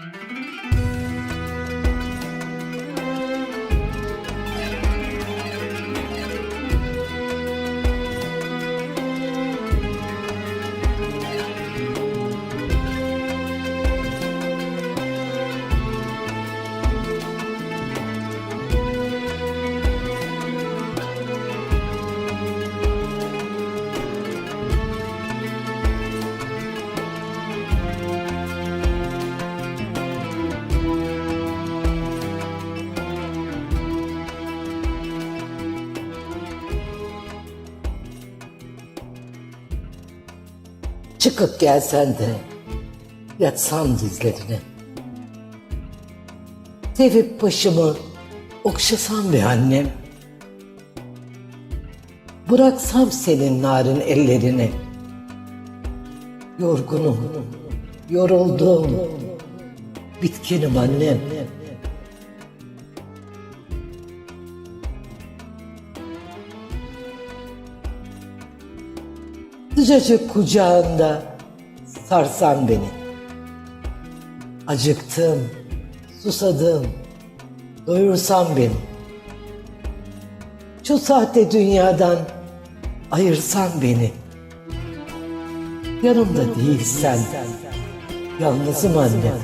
Música Çıkıp gelsen de yatsam dizlerine. Sevip başımı okşasam bir annem. Bıraksam senin narin ellerini. Yorgunum, yoruldum, bitkinim annem. Sıcacık kucağında sarsan beni. Acıktım, susadım, doyursan beni. Şu sahte dünyadan ayırsan beni. Yanımda değilsen, yalnızım annem.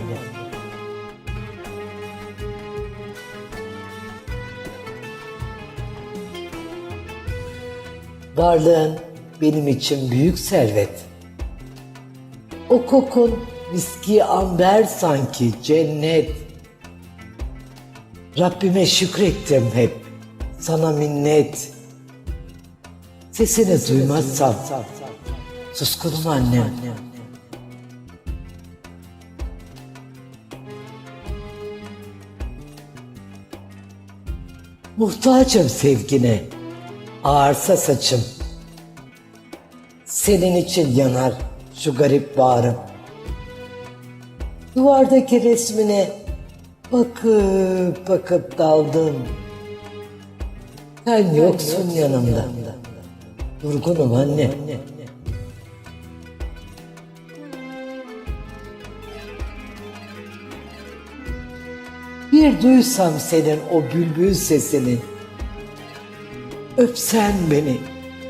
Varlığın benim için büyük servet. O kokun viski amber sanki cennet. Rabbime şükrettim hep, sana minnet. Sesini duymazsam, suskunum annem. Muhtacım sevgine, ağarsa saçım. Senin için yanar şu garip bağrım. Duvardaki resmine bakıp bakıp daldım. Sen yoksun yanımda. Durgunum anne. Bir duysam senin o bülbül sesini. Öpsen beni,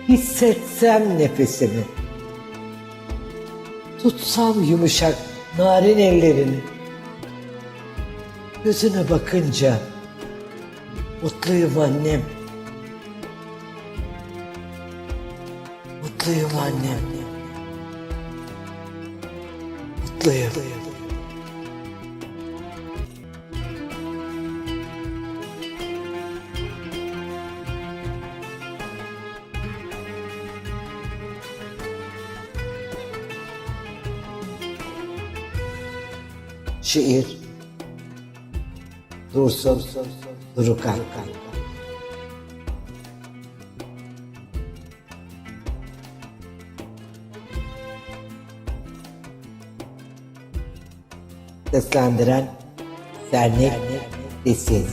hissetsem nefesini. Tutsam yumuşak narin ellerini. Gözüne bakınca mutluyum annem. Mutluyum annem. Mutluyum. Şiir. Dursun Durukan Seslendiren Dernek Desin